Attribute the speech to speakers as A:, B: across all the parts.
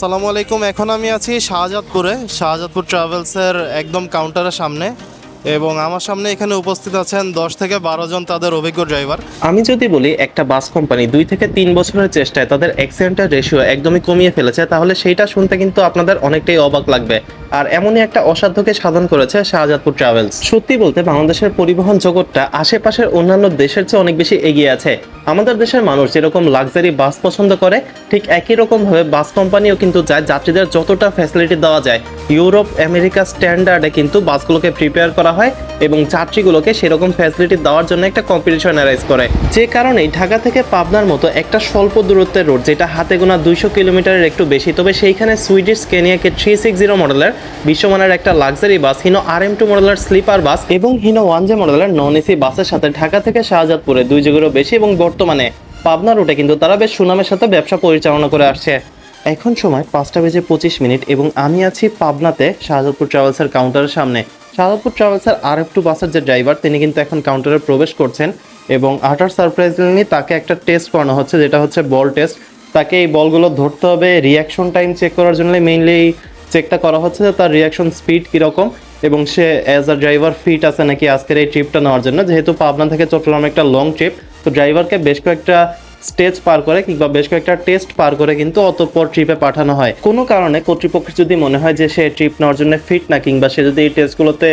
A: সালামু আলাইকুম এখন আমি আছি শাহজাদপুরে। শাহজাদপুর ট্রাভেলসের একদম কাউন্টারের সামনে। এবং আমার সামনে এখানে উপস্থিত আছেন দশ থেকে বারো জন তাদের অভিজ্ঞ ড্রাইভার।
B: আমি যদি বলি, একটা বাস কোম্পানি দুই থেকে তিন বছরের চেষ্টায় তাদের অ্যাক্সিডেন্টের রেশিও একদমই কমিয়ে ফেলেছে, তাহলে সেইটা শুনতে কিন্তু আপনাদের অনেকটাই অবাক লাগবে। আর এমনই একটা অসাধ্যকে সাধন করেছে শাহজাদপুর ট্রাভেলস। সত্যি বলতে বাংলাদেশের পরিবহন জগৎটা আশেপাশের অন্যান্য দেশের চেয়ে অনেক বেশি এগিয়ে আছে। আমাদের দেশের মানুষ যেরকম লাক্সারি বাস পছন্দ করে, ঠিক একই রকম ভাবে বাস কোম্পানিও কিন্তু চায় যাত্রীদের যতটা ফ্যাসিলিটি দেওয়া যায় ইউরোপ, আমেরিকা স্ট্যান্ডার্ডে কিন্তু বাসগুলোকে প্রিপেয়ার করা হয় এবং যাত্রীগুলোকে সেরকম ফ্যাসিলিটি দেওয়ার জন্য একটা কম্পিটিশন অ্যারাইজ করে। যে কারণেই ঢাকা থেকে পাবনার মতো একটা স্বল্প দূরত্বের রোড যেটা হাতে গোনা দুইশো কিলোমিটারের একটু বেশি, তবে সেইখানে সুইডিশ কেনিয়াকে থ্রি সিক্স জিরো মডেলের বিশ্বমানের একটা luxury bus Hino R M two মডেলের স্লিপার বাস এবং হিনো ওয়ান জে মডেলের নন এসি বাসের সাথে ঢাকা থেকে শাহজাদপুরে দুই যুগেরও বেশি এবং বর্তমানে পাবনা রুটে কিন্তু তারা বেশ সুনামের সাথে ব্যবসা পরিচালনা করে আসছে। এখন সময় পাঁচটা বেজে পঁচিশ মিনিট এবং আমি আছি পাবনাতে শাহজাদপুর ট্রাভেলসের কাউন্টারের সামনে। শাহজাদপুর ট্রাভেলসের আর একটু বাসের যে ড্রাইভার তিনি কিন্তু এখন কাউন্টারে প্রবেশ করছেন এবং আটার সারপ্রাইজিংলি তাকে একটা টেস্ট করানো হচ্ছে, যেটা হচ্ছে বল টেস্ট তাকে এই বলগুলো ধরতে হবে রিয়াকশন টাইম চেক করার জন্য মেইনলি চেকটা করা হচ্ছে যে তার রিয়াকশন স্পিড কীরকম এবং সে অ্যাজ আ ড্রাইভার ফিট আছে নাকি আজকের এই ট্রিপটা নেওয়ার জন্য। যেহেতু পাবনা থেকে চট্টগ্রাম একটা লং ট্রিপ তো ড্রাইভারকে বেশ কয়েকটা স্টেজ পার করে কিংবা বেশ কয়েকটা টেস্ট পার করে কিন্তু অতঃপর ট্রিপে পাঠানো হয়। কোনো কারণে কর্তৃপক্ষের যদি মনে হয় যে সে ট্রিপ নেওয়ার জন্য ফিট না কিংবা সে যদি এই টেস্টগুলোতে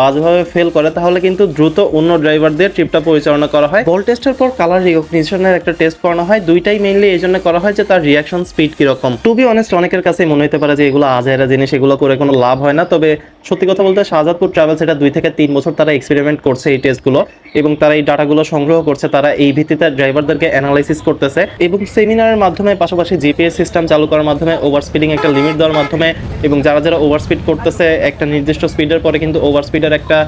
B: বাজেভাবে ফেল করে, তাহলে কিন্তু দ্রুত অন্য ড্রাইভারদের ট্রিপটা পরিচালনা করা হয়। বল টেস্টের পর কালার রিকগনিশনের একটা টেস্ট করানো হয়। দুইটাই মেইনলি এই জন্য করা হয় যে তার রিয়াকশন স্পিড কীরকম। টু বি অনেস্ট অনেকের কাছে মনে হতে পারে যে এগুলো আজেরা জিনিস, এগুলো করে কোনো লাভ হয় না। তবে সত্যি কথা বলতে শাহজাদপুর ট্রাভেলস এটা দুই থেকে তিন বছর তারা এক্সপেরিমেন্ট করছে এই টেস্টগুলো এবং তারা এই ডাটাগুলো সংগ্রহ করছে। তারা এই ভিত্তিতে ড্রাইভারদেরকে অ্যানালাইসিস করতেছে এবং সেমিনারের মাধ্যমে, পাশাপাশি জিপিএস সিস্টেম চালু করার মাধ্যমে ওভার স্পিডিং একটা লিমিট দেওয়ার মাধ্যমে এবং যারা যারা ওভার স্পিড করতেছে, একটা নির্দিষ্ট স্পিডের পরে কিন্তু ওভার স্পিডের একটা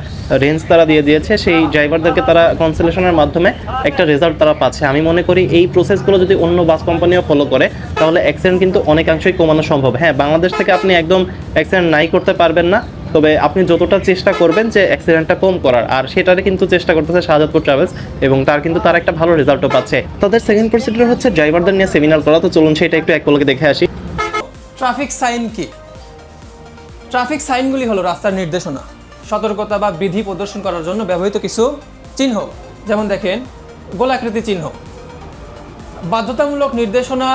B: রেঞ্জ তারা দিয়ে দিয়েছে, সেই ড্রাইভারদেরকে তারা কনসেলেশনের মাধ্যমে একটা রেজাল্ট তারা পাচ্ছে। আমি মনে করি এই প্রসেসগুলো যদি অন্য বাস কোম্পানিও ফলো করে, তাহলে অ্যাক্সিডেন্ট কিন্তু অনেকাংশই কমানো সম্ভব। হ্যাঁ বাংলাদেশ থেকে আপনি একদম অ্যাক্সিডেন্ট নাই করতে পারবেন না, তবে আপনি যতটা চেষ্টা করবেন যে অ্যাক্সিডেন্টটা কম করার, আর সেটারে কিন্তু চেষ্টা করতেছে শাহজাদপুর ট্রাভেলস এবং তার কিন্তু তার একটা ভালো রেজাল্টও পাচ্ছে। তাদের সেকেন্ড প্রসিডিউর হচ্ছে ড্রাইভারদের নিয়ে সেমিনার করা। তো চলুন সেটা একটু এক পলকে দেখে আসি।
C: ট্রাফিক সাইন কি? ট্রাফিক সাইনগুলি হলো রাস্তার নির্দেশনা। সতর্কতা বা বিধি প্রদর্শন করার জন্য ব্যবহৃত কিছু চিহ্ন। যেমন দেখেন গোলাকৃতি চিহ্ন। বাধ্যতামূলক নির্দেশনা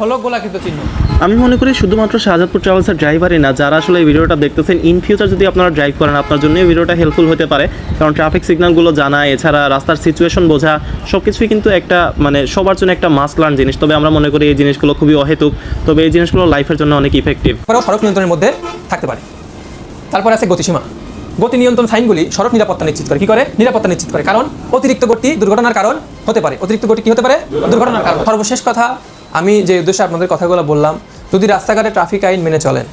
C: হলো গোলাকৃত চিহ্ন।
B: আমি মনে করি শুধুমাত্র শাহজাদপুর ট্রাভেলসের ড্রাইভারই না যারা আসলে এই ভিডিওটা দেখতেছেন ইন ফিউচার যদি আপনারা ড্রাইভ করেন আপনার জন্য এই ভিডিওটা হেল্পফুল হতে পারে। কারণ ট্রাফিক সিগন্যালগুলো জানা এছাড়া রাস্তার সিচুয়েশন বোঝা সব কিছুই কিন্তু একটা মানে সবার জন্য একটা মাস্ট লার্ন জিনিস। তবে আমরা মনে করি এই জিনিসগুলো খুবই অহেতুক। তবে এই জিনিসগুলো লাইফের জন্য অনেক ইফেক্টিভ
C: সড়ক নিয়ন্ত্রণের মধ্যে থাকতে পারে। তারপর আছে গতিসীমা। গতি নিয়ন্ত্রণ সাইনগুলি সড়ক নিরাপত্তা নিশ্চিত করে। কি করে? নিরাপত্তা নিশ্চিত করে। কারণ অতিরিক্ত গতি দুর্ঘটনার কারণ হতে পারে। অতিরিক্ত গতি কি হতে পারে? দুর্ঘটনার কারণ। সর্বশেষ কথা, আমি যে উদ্দেশ্যে আপনাদের কথাগুলো বললাম, যদি রাস্তাঘাটে ট্রাফিক আইন মেনে চলেন,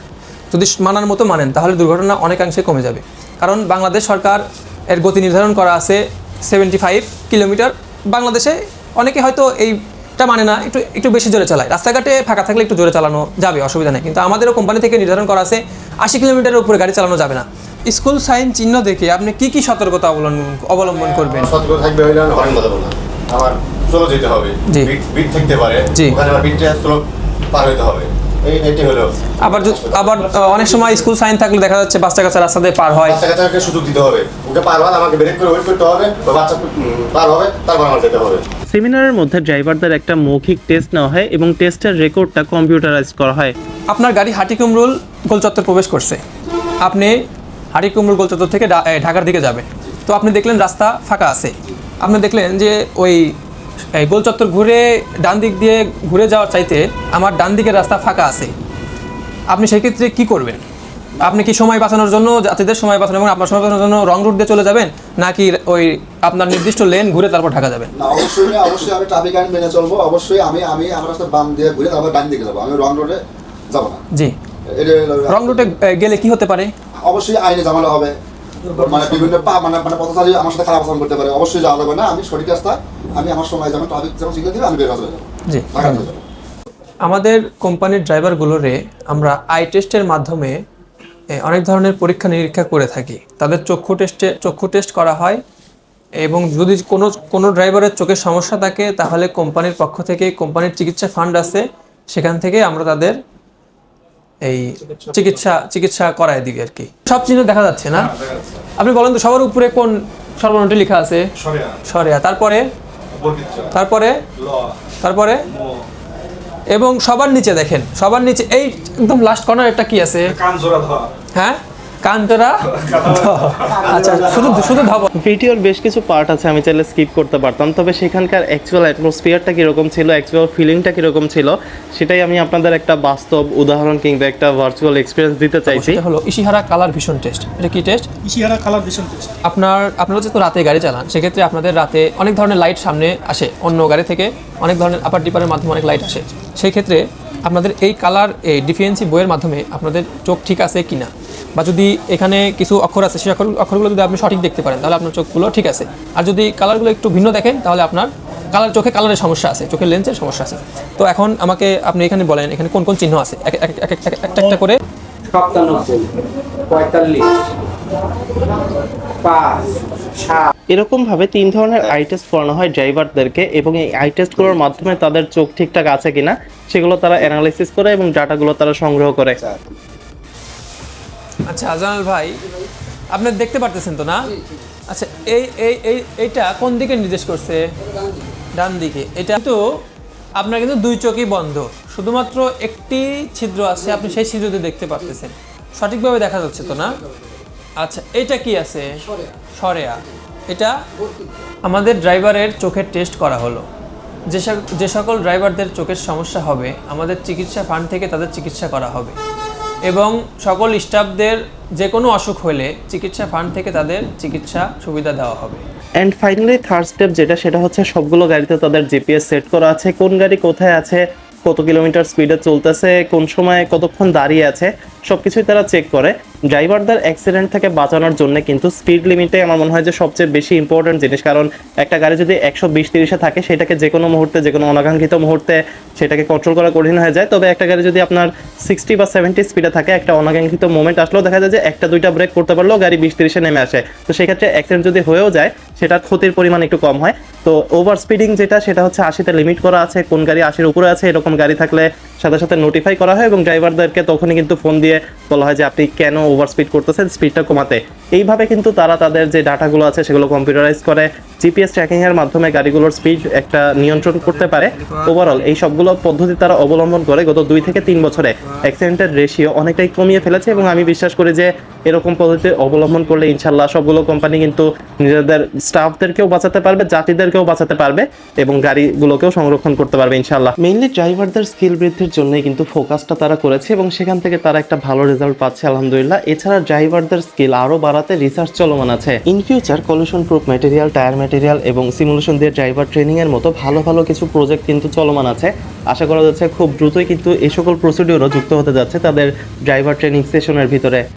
C: যদি মানার মতো মানেন, তাহলে দুর্ঘটনা অনেকাংশে কমে যাবে। কারণ বাংলাদেশ সরকার এর গতি নির্ধারণ করা আছে সেভেন্টি ফাইভ কিলোমিটার বাংলাদেশে অনেকে হয়তো এইটা মানে না একটু একটু বেশি জোরে চালায়। রাস্তাঘাটে ফাঁকা থাকলে একটু জোরে চালানো যাবে অসুবিধা নেই। কিন্তু আমাদেরও কোম্পানি থেকে নির্ধারণ করা আছে আশি কিলোমিটারের উপরে গাড়ি চালানো যাবে না। স্কুল সাইন চিহ্ন দেখে আপনি কি কি সতর্কতা অবলম্বন অবলম্বন করবেন?
D: সতর্ক থাকবে হইলে হরেন বাজাবো না আমার স্লো যেতে হবে।
C: জি।
D: বিট থাকতে পারে।
C: জি।
D: ওখানে আমার বিটটা পার হইতে হবে। এটি
C: আবার আবার অনেক সময় স্কুল সাইন থাকলে দেখা যাচ্ছে বাচ্চা কাচ্চা রাস্তা দিয়ে পার হয়।
D: বাচ্চা সুযোগ দিতে হবে। ওকে পার হওয়ার আমাকে ব্রেক করে ওয়েট করতে হবে বা বাচ্চা পার হবে তারপর আমার যেতে হবে।
B: সেমিনারের মধ্যে ড্রাইভারদের একটা মৌখিক টেস্ট নেওয়া হয় এবং টেস্টের রেকর্ডটা কম্পিউটারাইজ করা হয়।
C: আপনার গাড়ি হাটিকুমরুল গোলচত্বর প্রবেশ করছে। আপনি হাটিকুমরুল গোলচত্বর থেকে ঢাকার দিকে যাবেন তো আপনি দেখলেন রাস্তা ফাঁকা আছে। আপনি দেখলেন যে ওই এই গোলচত্বর ঘুরে ডান দিক দিয়ে ঘুরে যাওয়ার চাইতে আমার ডান দিকের রাস্তা ফাঁকা আছে। আপনি সেক্ষেত্রে কি করবেন? আপনি কি সময় বাঁচানোর জন্য যাত্রীদের সময় বাঁচানো এবং আপনার সময় বাঁচানোর জন্য রং রুট দিয়ে চলে যাবেন নাকি ওই আপনার নির্দিষ্ট লেন ঘুরে তারপর ঢাকা যাবেন?
E: না অবশ্যই অবশ্যই আমি ট্রাফিক আইন মেনে চলবো। অবশ্যই আমি আমি আমার রাস্তা বাম দিয়ে ঘুরে তারপর ডান দিকে যাব। আমি রং রোডে যাব না।
C: জি। রং রুটে গেলে কি হতে পারে?
E: অবশ্যই আইনে ঝামেলা হবে। মানে বিভিন্ন পা মানে মানে পথচারী আমার সাথে খারাপ আচরণ করতে পারে। অবশ্যই যাওয়া যাবে না। আমি সঠিক রাস্তা আমি আমার সময় যখন ট্রাফিক যখন সিগন্যাল দিবে আমি বের হয়ে
C: জি
E: যাব
C: আমাদের কোম্পানির ড্রাইভারগুলোরে আমরা আই টেস্টের মাধ্যমে অনেক ধরনের পরীক্ষা নিরীক্ষা করে থাকি। তাদের চক্ষু টেস্টে চক্ষু টেস্ট করা হয় এবং যদি কোনো কোনো ড্রাইভারের চোখের সমস্যা থাকে তাহলে কোম্পানির পক্ষ থেকে কোম্পানির চিকিৎসা ফান্ড আছে। সেখান থেকে আমরা তাদের এই চিকিৎসা চিকিৎসা করায় দিই আর কি। সব চিহ্ন দেখা যাচ্ছে না? আপনি বলেন তো সবার উপরে কোন সর্বনামটি লেখা আছে? সরেয়া তারপরে? তারপরে? তারপরে? এবং সবার নিচে দেখেন সবার নিচে এই একদম লাস্ট কর্নার একটা কি আছে? হ্যাঁ? কান্তরা আচ্ছা শুধু শুধু ধব
B: ভিডিওর বেশ কিছু পার্ট আছে আমি চাইলে স্কিপ করতে পারতাম। তবে সেখানকার অ্যাকচুয়াল অ্যাটমসফিয়ারটা কীরকম ছিল অ্যাকচুয়াল ফিলিংটা কীরকম ছিল সেটাই আমি আপনাদের একটা বাস্তব উদাহরণ কিংবা একটা ভার্চুয়াল এক্সপিরিয়েন্স দিতে চাইছি।
C: হলো ইশিহারা কালার ভিশন টেস্ট এটা কি test
F: Ishihara colour vision test
C: আপনার আপনারা যেহেতু রাতে গাড়ি চালান সেক্ষেত্রে আপনাদের রাতে অনেক ধরনের লাইট সামনে আসে অন্য গাড়ি থেকে অনেক ধরনের আপার ডিপারের মাধ্যমে অনেক লাইট আসে। সেই ক্ষেত্রে আপনাদের এই কালার এই ডিফিয়েন্সি বইয়ের মাধ্যমে আপনাদের চোখ ঠিক আছে কি না বা যদি এখানে কিছু অক্ষর আছে সেই অক্ষর অক্ষরগুলো যদি আপনি সঠিক দেখতে পারেন তাহলে আপনার চোখগুলো ঠিক আছে। আর যদি কালারগুলো একটু ভিন্ন দেখেন তাহলে আপনার কালার চোখে কালারের সমস্যা আছে চোখের লেন্সের সমস্যা আছে। তো এখন আমাকে আপনি এখানে বলেন এখানে কোন কোন চিহ্ন আছে? এক- এক- এক- এক- একটা একটা করে।
G: সাতানব্বই পঁয়তাল্লিশ পাঁচ সাত।
B: এরকম ভাবে তিন ধরনের আই টেস্ট করানো হয় ড্রাইভারদেরকে এবং এই আই টেস্টগুলোর মাধ্যমে তাদের চোখ ঠিকঠাক আছে কিনা সেগুলো তারা অ্যানালাইসিস করে এবং ডাটাগুলো তারা সংগ্রহ করে।
C: আচ্ছা আজানাল ভাই আপনি দেখতে পারতেছেন তো না? আচ্ছা এই এই এই এইটা কোন দিকে নির্দেশ করছে? ডান দিকে। এটা তো আপনার কিন্তু দুই চোখই বন্ধ। শুধুমাত্র একটি ছিদ্র আছে আপনি সেই ছিদ্রতে দেখতে পারতেছেন। সঠিকভাবে দেখা যাচ্ছে তো না? আচ্ছা এটা কি আছে? সরেয়া। এটা আমাদের ড্রাইভারের চোখের টেস্ট করা হলো। যে যে সকল ড্রাইভারদের চোখের সমস্যা হবে আমাদের চিকিৎসা ফান্ড থেকে তাদের চিকিৎসা করা হবে। এবং সকল স্টাফদের যে কোনো অসুখ হলে চিকিৎসা ফান্ড থেকে তাদের চিকিৎসা সুবিধা দেওয়া হবে।
B: অ্যান্ড ফাইনালি থার্ড স্টেপ যেটা, সেটা হচ্ছে সবগুলো গাড়িতে তাদের জিপিএস সেট করা আছে। কোন গাড়ি কোথায় আছে, কত কিলোমিটার স্পিডে চলতেছে, কোন সময় কতক্ষণ দাঁড়িয়ে আছে সব কিছুই তারা চেক করে। ড্রাইভারদের অ্যাক্সিডেন্ট থেকে বাঁচানোর জন্য কিন্তু স্পিড লিমিটে আমার মনে হয় যে সবচেয়ে বেশি ইম্পর্টেন্ট জিনিস। কারণ একটা গাড়ি যদি একশো বিশ তিরিশে থাকে, সেটাকে যে কোনো মুহূর্তে যে কোনো অনাকাঙ্ক্ষিত মুহূর্তে সেটাকে কন্ট্রোল করা কঠিন হয়ে যায়। তবে একটা গাড়ি যদি আপনার সিক্সটি বা সেভেন্টি স্পিডে থাকে, একটা অনাকাঙ্ক্ষিত মোমেন্ট আসলেও দেখা যায় যে একটা, দুইটা ব্রেক করতে পারলেও গাড়ি বিশ তিরিশে নেমে আসে। তো সেক্ষেত্রে অ্যাক্সিডেন্ট যদি হয়েও যায়, সেটার ক্ষতির পরিমাণ একটু কম হয়। তো ওভার স্পিডিং যেটা, সেটা হচ্ছে আশিতে লিমিট করা আছে, কোন গাড়ি আশির উপরে আছে, এরকম গাড়ি থাকলে সাথে সাথে নোটিফাই করা হয় এবং ড্রাইভারদেরকে তখনই কিন্তু ফোন দিয়ে বলা হয় যে আপনি কেন ওভার স্পিড করতেছেন স্পিডটা কমাতে। এইভাবে কিন্তু তারা তাদের যে ডাটাগুলো আছে সেগুলো কম্পিউটারাইজ করে জিপিএস ট্র্যাকিং এর মাধ্যমে গাড়িগুলোর স্পিড একটা নিয়ন্ত্রণ করতে পারে। ওভারঅল এই সবগুলো পদ্ধতি তারা অবলম্বন করে গত দুই থেকে তিন বছরে অ্যাক্সিডেন্টের রেশিও অনেকটাই কমিয়ে ফেলেছে এবং আমি বিশ্বাস করি যে এরকম পদ্ধতি অবলম্বন করলে ইনশাল্লাহ সবগুলো কোম্পানি কিন্তু নিজেদের স্টাফদেরকেও বাঁচাতে পারবে যাত্রীদেরকেও বাঁচাতে পারবে এবং গাড়িগুলোকেও সংরক্ষণ করতে পারবে ইনশাল্লাহ মেইনলি ড্রাইভারদের স্কিল বৃদ্ধির জন্যই কিন্তু ফোকাসটা তারা করেছে এবং সেখান থেকে তারা একটা ভালো রেজাল্ট পাচ্ছে, আলহামদুলিল্লাহ। এছাড়া ড্রাইভারদের স্কিল আরও বাড়াতে রিসার্চ চলমান আছে। In future collision proof material tyre material এবং সিমুলেশন দিয়ে ড্রাইভার ট্রেনিং এর মতো ভালো ভালো কিছু প্রজেক্ট কিন্তু চলমান আছে। আশা করা যাচ্ছে খুব দ্রুতই কিন্তু এই সকল প্রসিডিওরও যুক্ত হতে যাচ্ছে তাদের ড্রাইভার ট্রেনিং সেশনের ভিতরে।